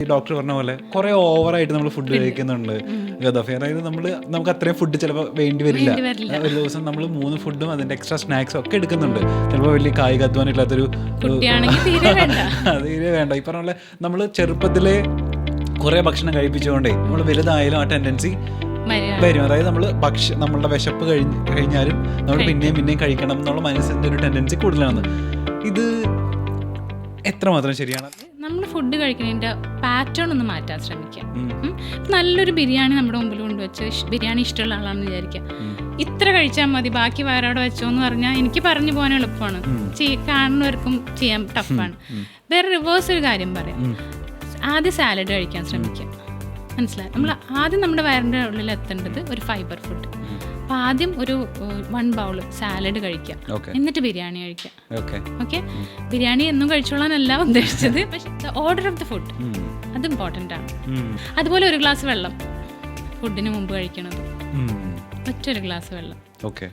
ഈ ഡോക്ടർ പറഞ്ഞ പോലെ കുറെ ഓവറായിട്ട് നമ്മൾ ഫുഡ് കഴിക്കുന്നുണ്ട്. ഗദഫി അതായത് നമ്മൾ നമുക്ക് അത്രയും ഫുഡ് ചിലപ്പോൾ വേണ്ടി വരില്ല. ഒരു ദിവസം നമ്മൾ മൂന്ന് ഫുഡും അതിന്റെ എക്സ്ട്രാ സ്നാക്സും ഒക്കെ എടുക്കുന്നുണ്ട്. ചിലപ്പോൾ വലിയ കായിക അധ്വാനം ഇല്ലാത്തൊരു കുട്ടിയാണെങ്കിൽ തീരെ വേണ്ട. തീരെ വേണ്ട. ഈ പറഞ്ഞ പോലെ നമ്മൾ ചെറുപ്പത്തിലെ കുറെ ഭക്ഷണം കഴിപ്പിച്ചുകൊണ്ടേ നമ്മൾ വലുതായാലും ആ ടെൻഡൻസി വരും. അതായത് നമ്മൾ ഭക്ഷ നമ്മളുടെ വിശപ്പ് കഴിഞ്ഞ് കഴിഞ്ഞാലും നമ്മൾ പിന്നെയും പിന്നെയും കഴിക്കണം എന്നുള്ള മനസ്സിന്റെ ഒരു ടെൻഡൻസി കൂടുതലാണ്. ഇത് എത്രമാത്രം ശരിയാണ്? നമ്മൾ ഫുഡ് കഴിക്കുന്നതിന്റെ പാറ്റേൺ ഒന്ന് മാറ്റാൻ ശ്രമിക്കുക. നല്ലൊരു ബിരിയാണി നമ്മുടെ മുമ്പിൽ കൊണ്ടുവച്ച് ബിരിയാണി ഇഷ്ടമുള്ള ആളാണെന്ന് വിചാരിക്കുക ഇത്ര കഴിച്ചാൽ മതി ബാക്കി വേറെവിടെ വെച്ചോ എന്ന് പറഞ്ഞാൽ എനിക്ക് പറഞ്ഞു പോകാൻ എളുപ്പമാണ്. കാണുന്നവർക്കും ചെയ്യാൻ ടഫാണ് വേറെ റിവേഴ്സ് ഒരു കാര്യം പറയാം. ആദ്യം സാലഡ് കഴിക്കാൻ ശ്രമിക്കുക മനസ്സിലായി? നമ്മൾ ആദ്യം നമ്മുടെ വയറിന്റെ ഉള്ളിൽ എത്തേണ്ടത് ഒരു ഫൈബർ ഫുഡ് അപ്പോൾ ആദ്യം ഒരു വൺ ബൗൾ സാലഡ് കഴിക്കുക. എന്നിട്ട് ബിരിയാണി കഴിക്കുക. ഓക്കെ ബിരിയാണി എന്നും കഴിച്ചോളാനല്ല ഉദ്ദേശിച്ചത് പക്ഷെ ഓർഡർ ഓഫ് ദ ഫുഡ്. അത് ഇമ്പോർട്ടന്റ് ആണ്. അതുപോലെ ഒരു ഗ്ലാസ് വെള്ളം. ഫുഡിന് മുമ്പ് കഴിക്കണത്. ഒറ്റൊരു ഗ്ലാസ് വെള്ളം. ഓക്കെ